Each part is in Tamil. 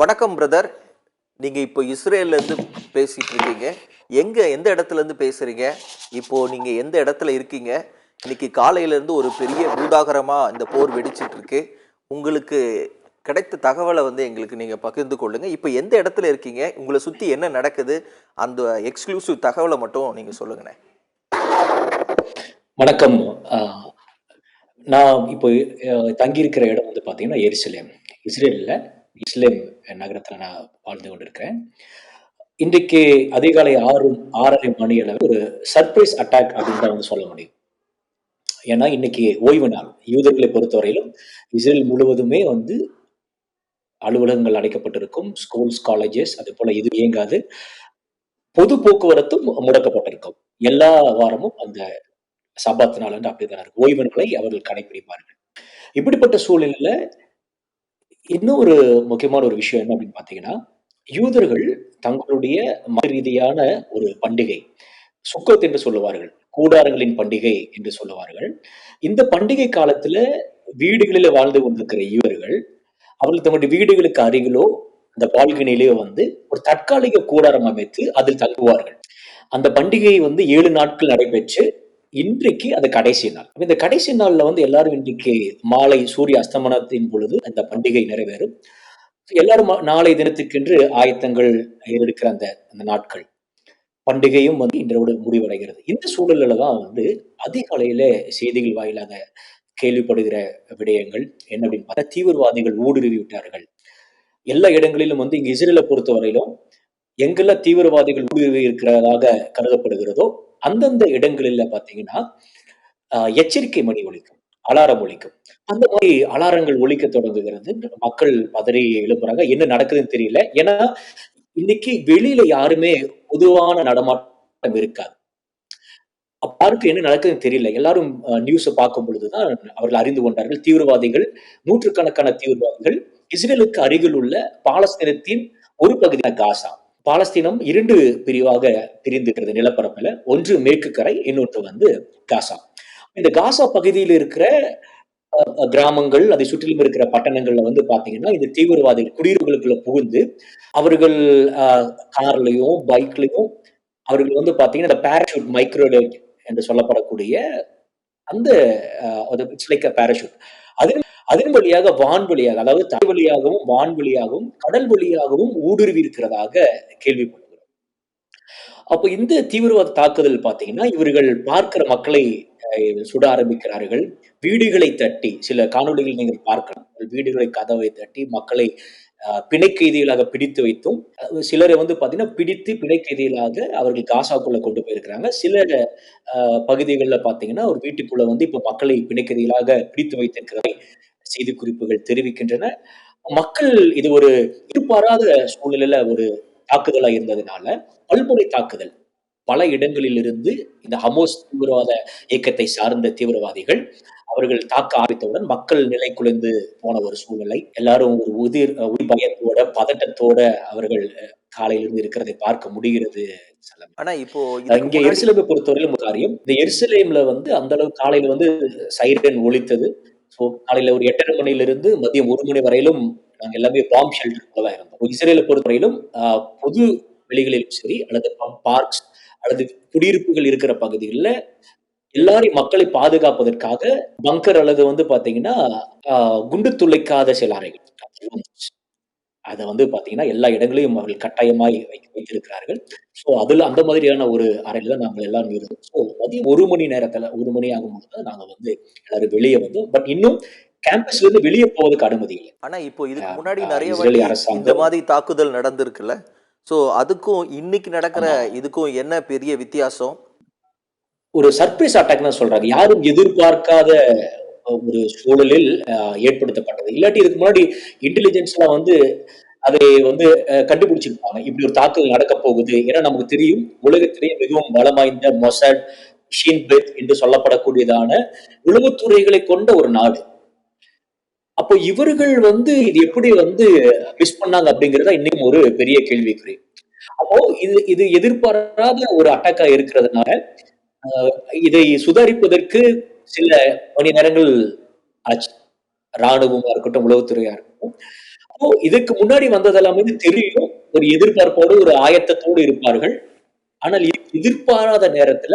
வணக்கம் பிரதர் நீங்க இப்போ இஸ்ரேல்லேருந்து பேசிட்டு இருக்கீங்க எங்க எந்த இடத்துல இருந்து பேசுறீங்க? இப்போ நீங்க எந்த இடத்துல இருக்கீங்க? இன்னைக்கு காலையிலேருந்து ஒரு பெரிய பூதாகரமா இந்த போர் வெடிச்சிட்டு இருக்கு உங்களுக்கு கிடைத்த தகவலை வந்து எங்களுக்கு நீங்கள் பகிர்ந்து கொள்ளுங்கள் இப்போ எந்த இடத்துல இருக்கீங்க? உங்களை சுற்றி என்ன நடக்குது? அந்த எக்ஸ்க்ளூசிவ் தகவலை மட்டும் நீங்கள் சொல்லுங்கண்ணே வணக்கம். நான் இப்போ தங்கியிருக்கிற இடம் வந்து பார்த்தீங்கன்னா எரிசலேம். இஸ்ரேலில் இஸ்லேம் நகரத்தில் நான் வாழ்ந்து கொண்டிருக்கிறேன். இன்றைக்கு அதிகாலை ஆறு ஆறரை மணி அளவு ஒரு சர்ப்ரைஸ் அட்டாக் அப்படின்னு தான் வந்து சொல்ல முடியும். ஏன்னா இன்னைக்கு ஓய்வு நாள். யூதர்களை பொறுத்தவரையிலும் இஸ்ரேல் முழுவதுமே வந்து அலுவலகங்கள் அடைக்கப்பட்டிருக்கும் ஸ்கூல்ஸ் காலேஜஸ் அது போல இது இயங்காது. பொது போக்குவரத்தும் முடக்கப்பட்டிருக்கும். எல்லா வாரமும் அந்த சபாத் நாள் வந்து அப்படிதான் இருக்கு. ஓய்வு நாளை அவர்கள் கடைபிடிப்பார்கள். இப்படிப்பட்ட சூழ்நிலையில இன்னும் ஒரு முக்கியமான ஒரு விஷயம் என்ன அப்படின்னு பார்த்தீங்கன்னா யூதர்கள் தங்களுடைய மத ரீதியான ஒரு பண்டிகை சுக்கத் என்று சொல்லுவார்கள் கூடாரங்களின் பண்டிகை என்று சொல்லுவார்கள். இந்த பண்டிகை காலத்துல வீடுகளில வாழ்ந்து கொண்டிருக்கிற யூதர்கள் அவர்கள் தங்களுடைய வீடுகளுக்கு அருகிலோ அந்த பால்கனிலேயோ வந்து ஒரு தற்காலிக கூடாரம் அமைத்து அதில் தங்குவார்கள். அந்த பண்டிகை வந்து ஏழு நாட்கள் நடைபெற்று இன்றைக்கு அது கடைசி நாள். இந்த கடைசி நாள்ல வந்து எல்லாரும் இன்றைக்கு மாலை சூரிய அஸ்தமனத்தின் பொழுது அந்த பண்டிகை நிறைவேறும். எல்லாரும் நாளை தினத்துக்கென்று ஆயத்தங்கள் எடுக்கிற அந்த அந்த நாட்கள் பண்டிகையும் வந்து இன்றோடு முடிவடைகிறது. இந்த சூழல்ல தான் வந்து அதிகாலையில செய்திகள் வாயிலாக கேள்விப்படுகிற விடயங்கள் என்ன அப்படின்னு பார்த்தா தீவிரவாதிகள் ஊடுருவி விட்டார்கள். எல்லா இடங்களிலும் வந்து இங்க இஸ்ரேலை பொறுத்தவரையிலும் எங்கெல்லாம் தீவிரவாதிகள் ஊடுருவி இருக்கிறதாக கருதப்படுகிறதோ அந்தந்த இடங்களில் பாத்தீங்கன்னா ஆஹ், எச்சரிக்கை மணி ஒழிக்கும் அலாரம் ஒழிக்கும் அந்த மாதிரி அலாரங்கள் ஒழிக்க தொடங்குகிறது. மக்கள் பதறி எழுப்புறாங்க. என்ன நடக்குதுன்னு தெரியல. ஏன்னா இன்னைக்கு வெளியில யாருமே பொதுவான நடமாட்டம் இருக்காது. அப்பாருக்கு என்ன நடக்குதுன்னு தெரியல. எல்லாரும் நியூஸை பார்க்கும் பொழுதுதான் அவர்கள் அறிந்து கொண்டார்கள். தீவிரவாதிகள் நூற்றுக்கணக்கான தீவிரவாதிகள் இஸ்ரேலுக்கு அருகில் உள்ள பாலஸ்தீனத்தின் ஒரு பகுதியான காசா. பாலஸ்தீனம் இரண்டு பிரிவாக பிரிந்திருக்கிறது நிலப்பரப்புல. ஒன்று மேற்கு கரை இன்னொன்று வந்து காசா. இந்த காசா பகுதியில் இருக்கிற கிராமங்கள் அதை சுற்றிலும் இருக்கிற பட்டணங்கள்ல வந்து பாத்தீங்கன்னா இந்த தீவிரவாதிகள் குடியிருப்புகளுக்குள்ள புகுந்து அவர்கள் கார்லயும் பைக்லயும் அவர்கள் வந்து பாத்தீங்கன்னா இந்த பேராஷூட் மைக்ரோடேவ் என்று சொல்லப்படக்கூடிய அந்த இட்ஸ் லைக் பேராஷூட் அதன் அதன் வழியாக வான் வழியாக அதாவது தலை வழியாகவும் வான் வழியாகவும் கடல் வழியாகவும் ஊடுருவி இருக்கிறதாக கேள்விப்படுகிறோம். அப்போ இந்த தீவிரவாத தாக்குதல் பாத்தீங்கன்னா இவர்கள் பார்க்கிற மக்களை அஹ், சுட ஆரம்பிக்கிறார்கள். வீடுகளை தட்டி சில காணொலிகள் நீங்கள் பார்க்கலாம். வீடுகளை கதவை தட்டி மக்களை பிணை கைதிகளாக பிடித்து வைத்தும் சிலரை வந்து பாத்தீங்கன்னா பிடித்து பிணை கைதிகளாக அவர்கள் காசாக்குள்ள கொண்டு போயிருக்கிறாங்க. சில பகுதிகளில் பார்த்தீங்கன்னா ஒரு வீட்டுக்குள்ள வந்து இப்போ மக்களை பிணை கைதிகளாக பிடித்து வைத்திருக்கிறதை செய்தி குறிப்புகள் தெரிவிக்கின்றன. மக்கள் இது ஒரு எதிர்பாராத சூழ்நிலையில ஒரு தாக்குதலா இருந்ததுனால பல்முறை தாக்குதல் பல இடங்களிலிருந்து இந்த ஹமோஸ் தீவிரவாத இயக்கத்தை சார்ந்த தீவிரவாதிகள் அவர்கள் தாக்க ஆரம்பித்தவுடன் மக்கள் நிலை குலைந்து போன ஒரு சூழ்நிலை. எல்லாரும் ஒரு உதிர் உயிர் பயத்தோட பதட்டத்தோட அவர்கள் காலையிலிருந்து இருக்கிறதை பார்க்க முடிகிறது. ஆனா இப்போ இங்க எருசலேமை பொறுத்தவரையிலும் காரியம். இந்த எருசலேம்ல வந்து அந்த அளவு காலையில வந்து சைரன் ஒலித்தது. ஸோ காலையில ஒரு எட்டரை மணில இருந்து மதியம் ஒரு மணி வரையிலும் நாங்க எல்லாமே பாம் ஷெல்டர் தான் இருந்தோம். இஸ்ரேலை பொறுத்தவரையிலும் பொது வெளிகளிலும் சரி அல்லது பார்க்ஸ் அல்லது குடியிருப்புகள் இருக்கிற பகுதிகளில் எல்லாரையும் மக்களை பாதுகாப்பதற்காக பங்கர் அல்லது வந்து பாத்தீங்கன்னா குண்டு துளைக்காத சில அறைகள் அதை வந்து பாத்தீங்கன்னா எல்லா இடங்களையும் அவர்கள் கட்டாயமாய் வைத்து வைத்திருக்கிறார்கள். ஸோ அதுல அந்த மாதிரியான ஒரு அறையில தான் நாங்கள் எல்லாரும் இருந்தோம். ஸோ மதியம் ஒரு மணி நேரத்துல ஒரு மணி ஆகும்போது தான் நாங்க வந்து எல்லாரும் வெளியே வந்தோம். பட் இன்னும் கேம்பஸ்ல இருந்து வெளியே போவதுக்கு அனுமதி இல்லை. ஆனா இப்போ இதுக்கு முன்னாடி நிறைய வாட்டி இந்த அரசாங்கம் மாதிரி தாக்குதல் நடந்திருக்குல்ல? ஸோ அதுக்கும் இன்னைக்கு நடக்கிற இதுக்கும் என்ன பெரிய வித்தியாசம்? ஒரு சர்ப்ரைஸ் அட்டாக் தான் சொல்றாங்க. யாரும் எதிர்பார்க்காத ஒரு சூழலில் ஏற்படுத்தப்பட்டது. இல்லாட்டி இதுக்கு முன்னாடி இன்டெலிஜென்ஸ் எல்லாம் வந்து அதை வந்து கண்டுபிடிச்சிருப்பாங்க. இப்படி ஒரு தாக்குதல் நடக்க போகுது. ஏன்னா நமக்கு தெரியும் உலகத்திலேயே மிகவும் பலம் வாய்ந்த மொசாட் ஷீன்பெத் என்று சொல்லப்படக்கூடியதான உளவுத்துறைகளை கொண்ட ஒரு நாடு. அப்போ இவர்கள் வந்து இது எப்படி வந்து மிஸ் பண்ணாங்க அப்படிங்கறத இன்னும் ஒரு பெரிய கேள்விக்குறி. அப்போ இது இது எதிர்பாராத ஒரு அட்டாக்கா இருக்கிறதுனால இதை சுதாரிப்பதற்கு சில மணி நேரங்கள் ஆச்சு. ராணுவமா இருக்கட்டும் உளவுத்துறையா இருக்கட்டும். அப்போ இதுக்கு முன்னாடி வந்ததெல்லாம் தெரியும். ஒரு எதிர்பார்ப்போடு ஒரு ஆயத்தத்தோடு இருப்பார்கள். ஆனால் எதிர்பாராத நேரத்துல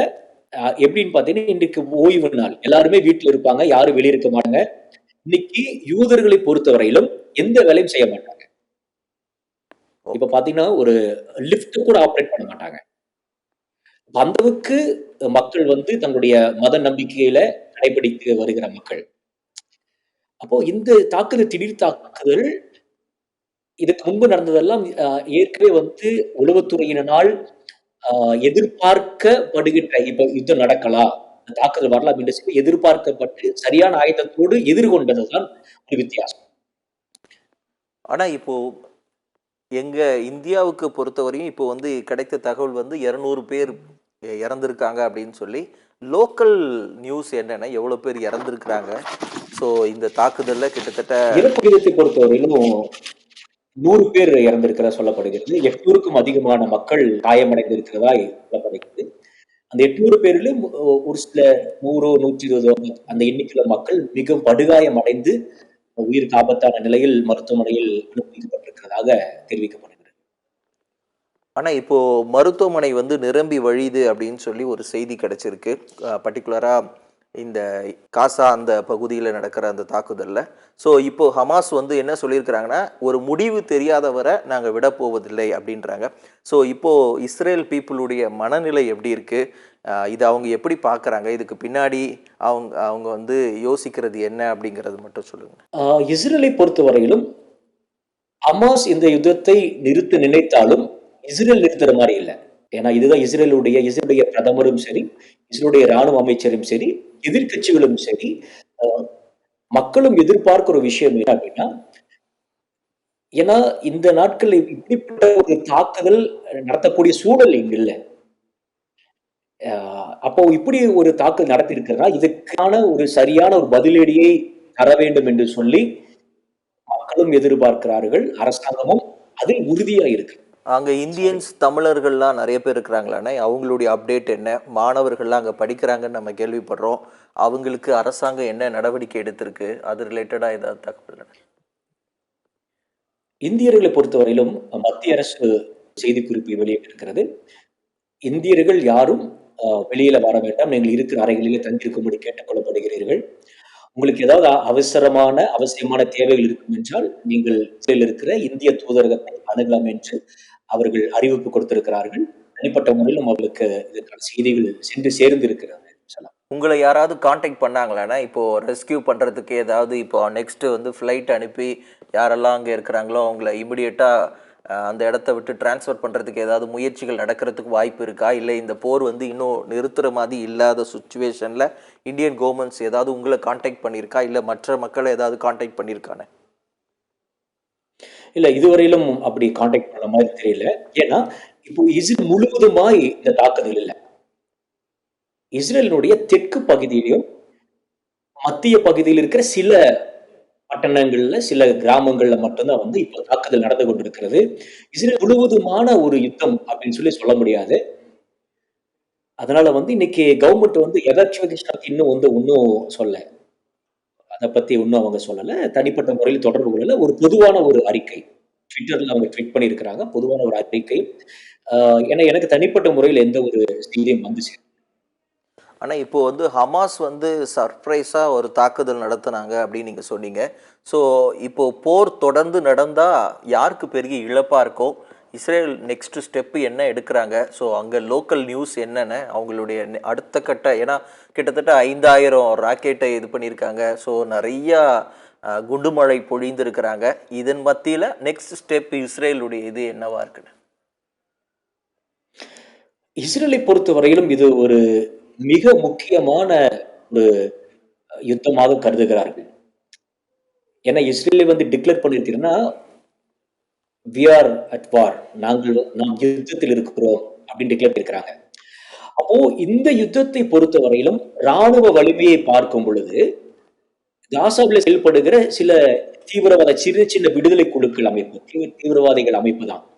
அஹ், எப்படின்னு பாத்தீங்கன்னா இன்றைக்கு ஓய்வு நாள். எல்லாருமே வீட்டுல இருப்பாங்க யாரும் வெளியிருக்க மாட்டாங்க. இன்னைக்கு யூதர்களை பொறுத்தவரையிலும் எந்த வேலையும் செய்ய மாட்டாங்க. இப்ப பாத்தீங்கன்னா ஒரு லிஃப்ட் கூட ஆப்ரேட் பண்ண மாட்டாங்க. அப்ப அந்த அளவுக்கு மக்கள் வந்து தங்களுடைய மத நம்பிக்கையில கடைபிடித்து வருகிற மக்கள். அப்போ இந்த தாக்குதல் திடீர் தாக்குதல் இதுக்கு முன்பு நடந்ததெல்லாம் ஏற்கனவே வந்து உளவுத்துறையினால் எதிர்பார்க்கப்படுகின்ற இப்ப யுத்தம் நடக்கலாம். தாக்குதல் வரலாம் என்று சொல்லி எதிர்பார்க்கப்பட்டு சரியான ஆயுதத்தோடு எதிர்கொண்டதுதான் ஒரு வித்தியாசம். ஆனா இப்போ எங்க இந்தியாவுக்கு பொறுத்தவரையும் இப்போ வந்து கிடைத்த தகவல் வந்து இருநூறு பேர் இறந்திருக்காங்க அப்படின்னு சொல்லி லோக்கல் நியூஸ் என்னன்னா எவ்வளவு பேர் இறந்திருக்கிறாங்க. ஸோ இந்த தாக்குதல்ல கிட்டத்தட்ட இறப்பு விகிதத்தை பொறுத்தவரையிலும் நூறு பேர் இறந்திருக்கிறதா சொல்லப்படுகிறது. எட்நூறுக்கும் அதிகமான மக்கள் காயமடைந்திருக்கிறதா சொல்லப்படுகிறது. அந்த எட்நூறு பேரிலும் ஒரு சில நூறோ நூற்றி இருபதோ அந்த எண்ணிக்கையில மக்கள் மிகவும் படுகாயம் அடைந்து உயிருக்கு ஆபத்தான நிலையில் மருத்துவமனையில் அனுமதிக்கப்பட்டிருக்கிறதாக தெரிவிக்கப்படுகிறது. ஆனா இப்போ மருத்துவமனை வந்து நிரம்பி வழியுது அப்படின்னு சொல்லி ஒரு செய்தி கிடைச்சிருக்கு. பர்டிகுலரா இந்த காசா அந்த பகுதியில் நடக்கிற அந்த தாக்குதலில். ஸோ இப்போ ஹமாஸ் வந்து என்ன சொல்லியிருக்கிறாங்கன்னா ஒரு முடிவு தெரியாத வரை நாங்கள் விட போவதில்லை அப்படின்றாங்க. ஸோ இப்போது இஸ்ரேல் பீப்புளுடைய மனநிலை எப்படி இருக்குது இது அவங்க எப்படி பார்க்குறாங்க? இதுக்கு பின்னாடி அவங்க அவங்க வந்து யோசிக்கிறது என்ன அப்படிங்கிறது மட்டும் சொல்லுங்கள் இஸ்ரேலை பொறுத்தவரையிலும் ஹமாஸ் இந்த யுத்தத்தை நிறுத்த நினைத்தாலும் இஸ்ரேல் நிறுத்துற மாதிரி இல்லை. ஏன்னா இதுதான் இஸ்ரேலுடைய இஸ்ரேலுடைய பிரதமரும் சரி இஸ்ரேலுடைய ராணுவ அமைச்சரும் சரி எதிர்கட்சிகளும் சரி மக்களும் எதிர்பார்க்கிற விஷயம் என்ன அப்படின்னா ஏன்னா இந்த நாட்கள் இப்படிப்பட்ட ஒரு தாக்குதல் நடத்தக்கூடிய சூழல் இங்க இல்லை. ஆஹ் அப்போ இப்படி ஒரு தாக்குதல் நடத்திருக்கிறதா இதுக்கான ஒரு சரியான ஒரு பதிலடியை தர வேண்டும் என்று சொல்லி மக்களும் எதிர்பார்க்கிறார்கள் அரசாங்கமும் அதில் உறுதியா இருக்கு. அங்கே இந்தியன்ஸ் தமிழர்கள்லாம் நிறைய பேர் இருக்கிறாங்களாண்ணே அவங்களுடைய அப்டேட் என்ன? மாணவர்கள்லாம் அங்கே படிக்கிறாங்கன்னு நம்ம கேள்விப்படுறோம். அவங்களுக்கு அரசாங்கம் என்ன நடவடிக்கை எடுத்திருக்கு? அது ரிலேட்டடாக ஏதாவது தகவல் இந்தியர்களை பொறுத்தவரையிலும் மத்திய அரசு செய்திக்குறிப்பு வெளியிட்டிருக்கிறது. இந்தியர்கள் யாரும் வெளியில வர வேண்டாம். நீங்கள் இருக்கிற அறைகளிலே தங்கியிருக்கும்படி கேட்டுக்கொள்ளப்படுகிறீர்கள். உங்களுக்கு ஏதாவது அவசரமான அவசியமான தேவைகள் இருக்கும் என்றால் நீங்கள் இருக்கிற இந்திய தூதரகத்தை அணுகலாம் என்று அவர்கள் அறிவிப்பு கொடுத்திருக்கிறார்கள். தனிப்பட்ட முறையிலும் அவர்களுக்கு இதற்கான செய்திகள் சென்று சேர்ந்து இருக்கிறது உங்களை யாராவது காண்டாக்ட் பண்ணாங்களான்னா இப்போ ரெஸ்கியூ பண்ணுறதுக்கு ஏதாவது இப்போ நெக்ஸ்ட் வந்து ஃப்ளைட் அனுப்பி யாரெல்லாம் அங்கே இருக்கிறாங்களோ அவங்கள இமிடியேட்டாக அந்த இடத்த விட்டு டிரான்ஸ்ஃபர் பண்ணுறதுக்கு ஏதாவது முயற்சிகள் நடக்கிறதுக்கு வாய்ப்பு இருக்கா? இல்லை இந்த போர் வந்து இன்னும் நிறுத்துற மாதிரி இல்லாத சுச்சுவேஷனில் இந்தியன் கவர்மெண்ட்ஸ் ஏதாவது உங்களை காண்டாக்ட் பண்ணியிருக்கா? இல்லை மற்ற மக்களை ஏதாவது காண்டாக்ட் பண்ணியிருக்கானே? இல்ல இதுவரையிலும் அப்படி காண்டாக்ட் பண்ண மாதிரி தெரியல. ஏன்னா இப்போ இஸ்ரேல் முழுவதுமாய் இந்த தாக்குதல் இல்லை. இஸ்ரேலினுடைய தெற்கு பகுதியிலும் மத்திய பகுதியில் இருக்கிற சில பட்டணங்கள்ல சில கிராமங்கள்ல மட்டும்தான் வந்து இப்போ தாக்குதல் நடந்து கொண்டிருக்கிறது. இஸ்ரேல் முழுவதுமான ஒரு யுத்தம் அப்படின்னு சொல்லி சொல்ல முடியாது. அதனால வந்து இன்னைக்கு கவர்மெண்ட் வந்து எதாச்சும் இன்னும் வந்து ஒன்றும் சொல்ல. அதை பத்தி ஒன்றும் அவங்க சொல்லலை. தனிப்பட்ட முறையில் தொடர்பு கொள்ளல. ஒரு பொதுவான ஒரு அறிக்கை. ட்விட்டர்ல அவங்க ட்வீட் பண்ணியிருக்கிறாங்க. பொதுவான ஒரு அறிக்கை. ஏன்னா எனக்கு தனிப்பட்ட முறையில் எந்த ஒரு செய்தியும் வந்து சேரும் ஆனால் இப்போ வந்து ஹமாஸ் வந்து சர்ப்ரைஸாக ஒரு தாக்குதல் நடத்துனாங்க அப்படின்னு நீங்கள் சொன்னீங்க. ஸோ இப்போ போர் தொடர்ந்து நடந்தால் யாருக்கு பெரிய இழப்பாக இருக்கும்? இஸ்ரேல் நெக்ஸ்ட்டு ஸ்டெப்பு என்ன எடுக்கிறாங்க? ஸோ அங்கே லோக்கல் நியூஸ் என்னென்ன? அவங்களுடைய நெ- அடுத்த கட்ட ஏன்னா கிட்டத்தட்ட ஐந்தாயிரம் ராக்கெட்டை இது பண்ணியிருக்காங்க. ஸோ நிறையா குண்டுமழை பொழிந்திருக்கிறாங்க. இதன் மத்தியில் நெக்ஸ்ட் ஸ்டெப் இஸ்ரேலுடைய இது என்னவா இருக்குன்னு? இஸ்ரேலை பொறுத்தவரையிலும் இது ஒரு மிக முக்கியமான ஒரு யுத்தமாக கருதுகிறார்கள். ஏன்னா இஸ்ரேல் வந்து டிக்ளேர் பண்ணியிருக்கிறேன்னா வி ஆர் அட் வார் நாங்கள் நாம் யுத்தத்தில் இருக்கிறோம் அப்படின்னு டிக்ளேர் பண்ணியிருக்கிறாங்க. அப்போ இந்த யுத்தத்தை பொறுத்தவரையிலும் ராணுவ வலிமையை பார்க்கும் பொழுது காசாவில் செயல்படுகிற சில தீவிரவாத சின்ன சின்ன விடுதலை குழுக்கள் அமைப்பு தீவிர- தீவிரவாதிகள் அமைப்பு தான்.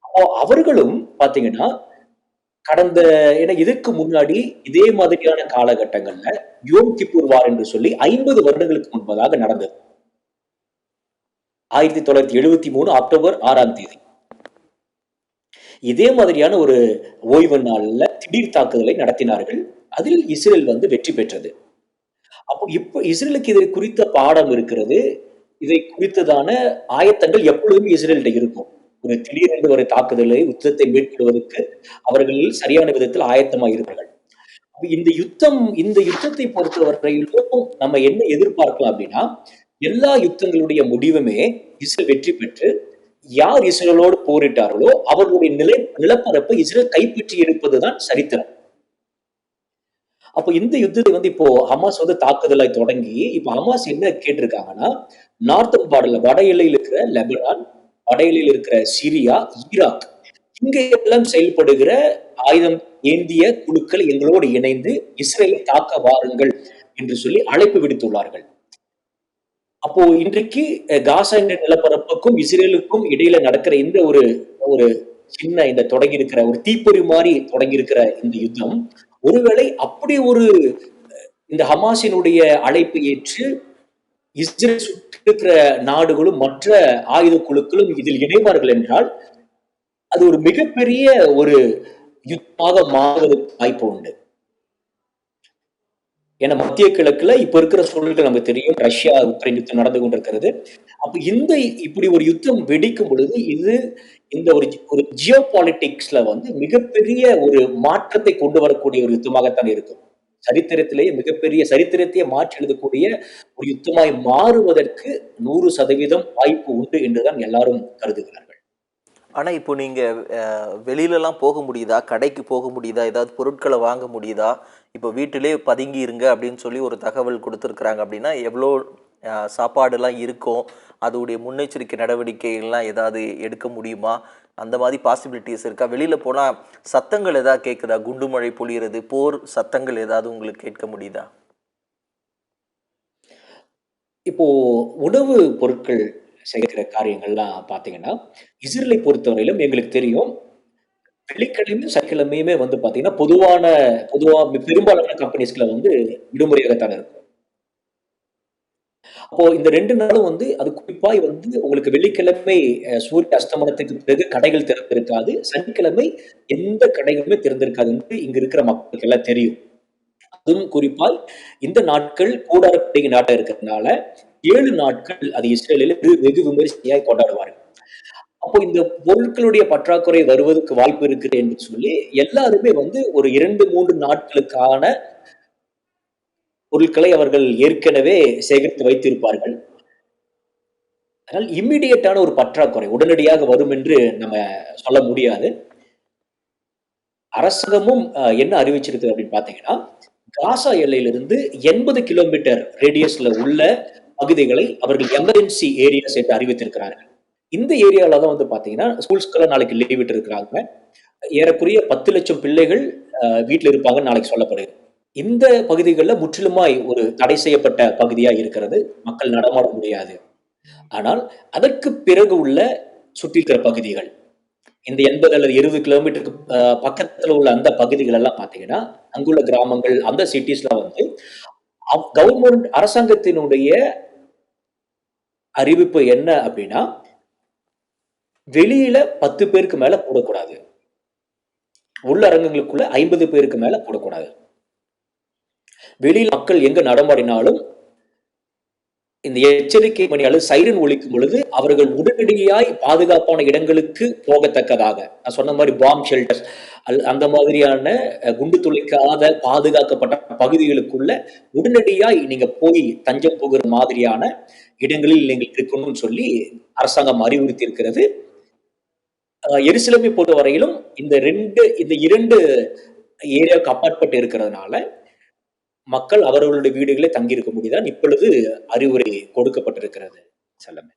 அப்போ அவர்களும் பாத்தீங்கன்னா கடந்த ஏன்னா இதுக்கு முன்னாடி இதே மாதிரியான காலகட்டங்கள்ல யோம் கிப்பூர் வார் என்று சொல்லி ஐம்பது வருடங்களுக்கு முன்பதாக நடந்தது. ஆயிரத்தி தொள்ளாயிரத்தி எழுபத்தி மூணு அக்டோபர் ஆறாம் தேதி. இதே மாதிரியான ஒரு ஓய்வு நாள்ல திடீர் தாக்குதலை நடத்தினார்கள். அதில் இஸ்ரேல் வந்து வெற்றி பெற்றது. அப்போ இப்போ இஸ்ரேலுக்கு இதை குறித்த பாடம் இருக்கிறது. இதை குறித்ததான ஆயத்தங்கள் எப்பொழுதும் இஸ்ரேல்கிட்ட இருக்கும். ஒரு திடீரென்று ஒரு தாக்குதலை யுத்தத்தை மேற்கொள்வதற்கு அவர்கள் சரியான விதத்தில் ஆயத்தமாக இருப்பார்கள் இந்த யுத்தம் இந்த யுத்தத்தை பொறுத்தவரையிலும் நம்ம என்ன எதிர்பார்க்கலாம் அப்படின்னா எல்லா யுத்தங்களுடைய முடிவுமே இஸ்ரேல் வெற்றி பெற்று யார் இஸ்ரேலோடு போரிட்டார்களோ அவர்களுடைய நிலை நிலப்பரப்பை இஸ்ரேல் கைப்பற்றி எடுப்பதுதான் சரித்திரம். அப்போ இந்த யுத்தத்தை வந்து இப்போ ஹமாஸ் வந்து தாக்குதலை தொடங்கி இப்போ ஹமாஸ் என்ன கேட்டிருக்காங்கன்னா நார்த்தன் பார்டர்ல வட எல்லையில் இருக்கிற லெபனான் அடையலில் இருக்கிற சிரியா ஈராக் இங்கே எல்லாம் செயல்படுகிற ஆயுதம் ஏந்திய குழுக்கள் எங்களோடு இணைந்து இஸ்ரேலை தாக்க வாருங்கள் என்று சொல்லி அழைப்பு விடுத்துள்ளார்கள். அப்போ இன்றைக்கு காசா என்ற நிலப்பரப்புக்கும் இஸ்ரேலுக்கும் இடையில நடக்கிற இந்த ஒரு ஒரு சின்ன இந்த தொடங்கி இருக்கிற ஒரு தீப்பொறி மாதிரி தொடங்கி இருக்கிற இந்த யுத்தம் ஒருவேளை அப்படி ஒரு இந்த ஹமாசினுடைய அழைப்பு ஏற்று இஸ்ரேல் சுற்றிருக்கிற நாடுகளும் மற்ற ஆயுத குழுக்களும் இதில் இணைவார்கள் என்றால் அது ஒரு மிகப்பெரிய ஒரு யுத்தமாக மாறுவதற்கு வாய்ப்பு உண்டு. ஏன்னா மத்திய கிழக்குல இப்ப இருக்கிற சூழல்கள் நமக்கு தெரியும். ரஷ்யா உக்ரைன் யுத்தம் நடந்து கொண்டிருக்கிறது. அப்ப இந்த இப்படி ஒரு யுத்தம் வெடிக்கும் பொழுது இது இந்த ஒரு ஒரு ஜியோ பாலிட்டிக்ஸ்ல வந்து மிகப்பெரிய ஒரு மாற்றத்தை கொண்டு வரக்கூடிய ஒரு யுத்தமாகத்தான் இருக்கும். சரித்திரத்திலேயே மிகப்பெரிய சரித்திரத்தையே மாற்றி எழுதக்கூடிய ஒரு யுத்தமாய் மாறுவதற்கு நூறு சதவீதம் வாய்ப்பு உண்டு என்றுதான் எல்லாரும் கருதுகிறார்கள். ஆனா இப்போ நீங்க அஹ், வெளியிலலாம் போக முடியுதா? கடைக்கு போக முடியுதா? ஏதாவது பொருட்களை வாங்க முடியுதா? இப்போ வீட்டிலே பதுங்கி இருங்க அப்படின்னு சொல்லி ஒரு தகவல் கொடுத்துருக்குறாங்க அப்படின்னா எவ்வளோ அஹ், சாப்பாடுலாம் இருக்கும் அதோடைய முன்னெச்சரிக்கை நடவடிக்கைகள்லாம் ஏதாவது எடுக்க முடியுமா? அந்த மாதிரி பாசிபிலிட்டிஸ் இருக்கா? வெளியில் போனால் சத்தங்கள் ஏதாவது கேட்குதா குண்டு மழை பொழியிறது போர் சத்தங்கள் ஏதாவது உங்களுக்கு கேட்க முடியுதா? இப்போ உணவு பொருட்கள் சேர்க்கிற காரியங்கள்லாம் பார்த்தீங்கன்னா இஸ்ரேலை பொறுத்தவரையிலும் எங்களுக்கு தெரியும் வெள்ளிக்கிழமையும் சனிக்கிழமையுமே வந்து பார்த்தீங்கன்னா பொதுவான பொதுவாக பெரும்பாலான கம்பெனிஸ்களை வந்து விடுமுறையாகத்தான் இருக்கும். அப்போ இந்த ரெண்டு நாளும் வந்து அது குறிப்பாய் வந்து உங்களுக்கு வெள்ளிக்கிழமை சூரிய அஸ்தமனத்துக்கு பிறகு கடைகள் திறந்திருக்காது. சனிக்கிழமை எந்த கடைகளுமே திறந்திருக்காது என்று இங்க இருக்கிற மக்களுக்கு எல்லாம் தெரியும். அதுவும் குறிப்பாய் இந்த நாட்கள் கூடாரப்படிகை நாட்டை இருக்கிறதுனால ஏழு நாட்கள் அது இஸ்ரேலில் வெகு- வெகு விமரிசையாய் கொண்டாடுவார்கள். அப்போ இந்த பொருட்களுடைய பற்றாக்குறை வருவதற்கு வாய்ப்பு இருக்குது என்று சொல்லி எல்லாருமே வந்து ஒரு இரண்டு மூன்று நாட்களுக்கான பொருட்களை அவர்கள் ஏற்கனவே சேகரித்து வைத்திருப்பார்கள். அதனால் இம்மிடியட்டான ஒரு பற்றாக்குறை உடனடியாக வரும் என்று நம்ம சொல்ல முடியாது. அரசாங்கமும் என்ன அறிவிச்சிருக்கு அப்படின்னு பார்த்தீங்கன்னா காசா எல்லையிலிருந்து எண்பது கிலோமீட்டர் ரேடியஸ்ல உள்ள பகுதிகளை அவர்கள் எமர்ஜென்சி ஏரியாஸ் என்று அறிவித்திருக்கிறார்கள். இந்த ஏரியால தான் வந்து பார்த்தீங்கன்னா ஸ்கூல்ஸ்க்கெல்லாம் நாளைக்கு லீவ் விட்டு இருக்கிறாங்க ஏறக்குறைய பத்து லட்சம் பிள்ளைகள் அஹ், இருப்பாங்கன்னு இருப்பாங்க நாளைக்கு சொல்லப்படுது. இந்த பகுதிகளில் முற்றிலுமாய் ஒரு தடை செய்யப்பட்ட பகுதியா இருக்கிறது. மக்கள் நடமாட முடியாது. ஆனால் அதற்கு பிறகு உள்ள சுற்றி இருக்கிற பகுதிகள் இந்த எண்பது அல்லது இருபது கிலோமீட்டருக்கு பக்கத்துல உள்ள அந்த பகுதிகள் எல்லாம் பாத்தீங்கன்னா அங்குள்ள கிராமங்கள் அந்த சிட்டிஸ்ல வந்து கவர்மெண்ட் அரசாங்கத்தினுடைய அறிவிப்பு என்ன அப்படின்னா வெளியில பத்து பேருக்கு மேல போடக்கூடாது. உள்ளரங்கங்களுக்குள்ள ஐம்பது பேருக்கு மேல போடக்கூடாது. வெளியில் மக்கள் எங்க நடமாடினாலும் இந்த எச்சரிக்கை மணி அல்லது சைரன் ஒழிக்கும் பொழுது அவர்கள் உடனடியாய் பாதுகாப்பான இடங்களுக்கு போகத்தக்கதாக. நான் சொன்ன மாதிரி பாம் ஷெல்டர்ஸ் அந்த மாதிரியான குண்டு துளைக்காத பாதுகாக்கப்பட்ட பகுதிகளுக்குள்ள உடனடியாய் நீங்க போய் தஞ்சம் போகிற மாதிரியான இடங்களில் நீங்கள் இருக்கணும்னு சொல்லி அரசாங்கம் அறிவுறுத்தி இருக்கிறது அஹ், எருசலேமை பொறுத்தவரையிலும் இந்த ரெண்டு இந்த இரண்டு ஏரியாவுக்கு அப்பாற்பட்டு இருக்கிறதுனால மக்கள் அவர்களுடைய வீடுகளே தங்கியிருக்க முடியுதான் இப்பொழுது அறிவுரை கொடுக்கப்பட்டிருக்கிறது. செல்லமே.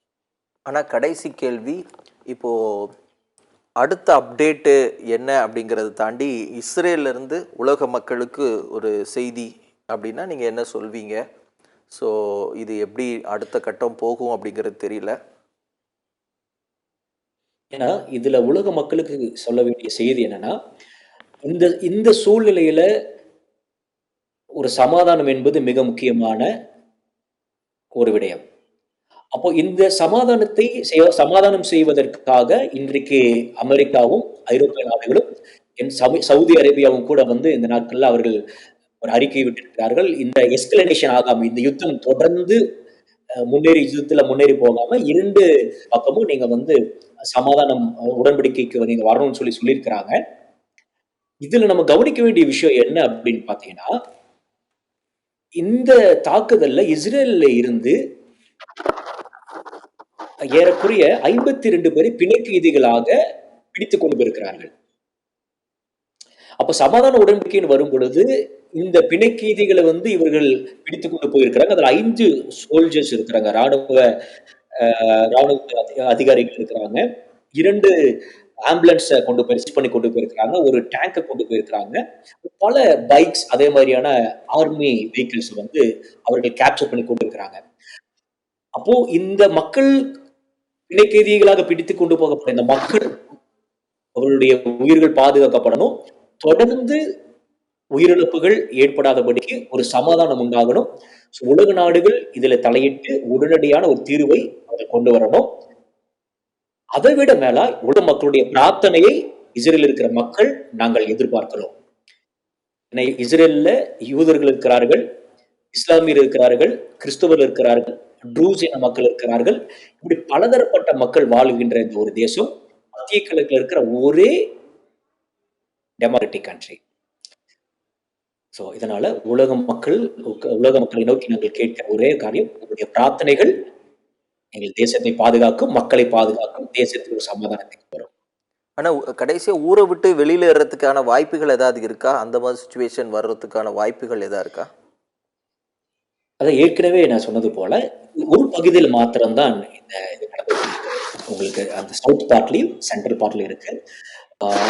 ஆனா கடைசி கேள்வி இப்போ அடுத்த அப்டேட்டு என்ன அப்படிங்கிறத தாண்டி இஸ்ரேல்ல இருந்து உலக மக்களுக்கு ஒரு செய்தி அப்படின்னா நீங்க என்ன சொல்வீங்க? ஸோ இது எப்படி அடுத்த கட்டம் போகும் அப்படிங்கிறது தெரியல. ஏன்னா இதுல உலக மக்களுக்கு சொல்ல வேண்டிய செய்தி என்னன்னா இந்த இந்த சூழ்நிலையில ஒரு சமாதானம் என்பது மிக முக்கியமான ஒரு விடயம். அப்போ இந்த சமாதானத்தை சமாதானம் செய்வதற்காக இன்றைக்கு அமெரிக்காவும் ஐரோப்பிய நாடுகளும் என் சவு- சவுதி அரேபியாவும் கூட வந்து இந்த நாட்கள்ல அவர்கள் ஒரு அறிக்கை விட்டிருக்கிறார்கள். இந்த எஸ்கலேஷன் ஆகாம இந்த யுத்தம் தொடர்ந்து முன்னேறி யுத்தத்துல முன்னேறி போகாம இரண்டு பக்கமும் நீங்க வந்து சமாதானம் உடன்படிக்கைக்கு நீங்க வரணும்னு சொல்லி சொல்லியிருக்கிறாங்க. இதுல நம்ம கவனிக்க வேண்டிய விஷயம் என்ன அப்படின்னு பாத்தீங்கன்னா இந்த தாக்குதல்ல இஸ்ரேல்ல இருந்து ஏறக்குறைய ஐம்பத்தி ரெண்டு பேரை பிணை கைதிகளாக பிடித்துக் கொண்டு போயிருக்கிறார்கள் அப்ப சமாதான உடன்படிக்கைன்னு வரும் பொழுது இந்த பிணை கைதிகளை வந்து இவர்கள் பிடித்துக் கொண்டு போயிருக்கிறாங்க. அதுல ஐந்து சோல்ஜர்ஸ் இருக்கிறாங்க. ராணுவ ராணுவ அதிகாரிகள் இருக்கிறாங்க. இரண்டு ஆம்புலன்ஸை கொண்டு போய் ரிசீவ் பண்ணி கொண்டு போயிருக்கிறாங்க. ஒரு டேங்கை கொண்டு போயிருக்கிறாங்க. பல பைக்ஸ் அதே மாதிரியான ஆர்மி வெஹிக்கிள்ஸ் வந்து அவர்கள் கேப்சர் பண்ணி கொண்டு இருக்கிறாங்க. அப்போ இந்த மக்கள் இணைக்கைதிகளாக பிடித்து கொண்டு போகப்பட்ட இந்த மக்கள் அவர்களுடைய உயிர்கள் பாதுகாக்கப்படணும். தொடர்ந்து உயிரிழப்புகள் ஏற்படாதபடிக்கு ஒரு சமாதானம் உண்டாகணும். உலக நாடுகள் இதுல தலையிட்டு உடனடியான ஒரு தீர்வை அதை கொண்டு வரணும். அதை விட மேல உலக மக்களுடைய பிரார்த்தனையை இஸ்ரேலில் இருக்கிற மக்கள் நாங்கள் எதிர்பார்க்கிறோம். இஸ்ரேல்ல யூதர்கள் இருக்கிறார்கள் இஸ்லாமியர் இருக்கிறார்கள் கிறிஸ்தவர் இருக்கிறார்கள் ட்ரூஸ் இன மக்கள் இருக்கிறார்கள். இப்படி பலதரப்பட்ட மக்கள் வாழுகின்ற இந்த ஒரு தேசம் மத்திய கிழக்கில் இருக்கிற ஒரே டெமோக்ராட்டிக் கண்ட்ரி ஸோ இதனால உலக மக்கள் உலக மக்களை நோக்கி நாங்கள் கேட்கிற ஒரே காரியம் உங்களுடைய பிரார்த்தனைகள் எங்கள் தேசத்தை பாதுகாக்கும் மக்களை பாதுகாக்கும் தேசத்தில் ஒரு சமாதானத்தை வரும். ஆனா உ- கடைசியா ஊரை விட்டு வெளியில ஏறதுக்கான வாய்ப்புகள் ஏதாவது இருக்கா? அந்த மாதிரி சுச்சுவேஷன் வர்றதுக்கான வாய்ப்புகள் ஏதாவது இருக்கா? அதை ஏற்கனவே நான் சொன்னது போல ஒரு பகுதியில் மாத்திரம்தான் இந்த இது இருக்கு. உங்களுக்கு அந்த சவுத் பார்ட்லயும் சென்ட்ரல் பார்ட்லயும் இருக்கு.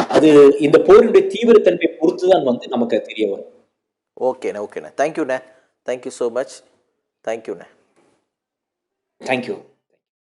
அது இந்த போரினுடைய தீவிரத்தன்மை பொறுத்து தான் வந்து நமக்கு தெரிய வரும். ஓகேண்ணே ஓகேண்ணே. தேங்க்யூண்ணே தேங்க்யூ ஸோ மச் தேங்க்யூண்ணே தேங்க்யூ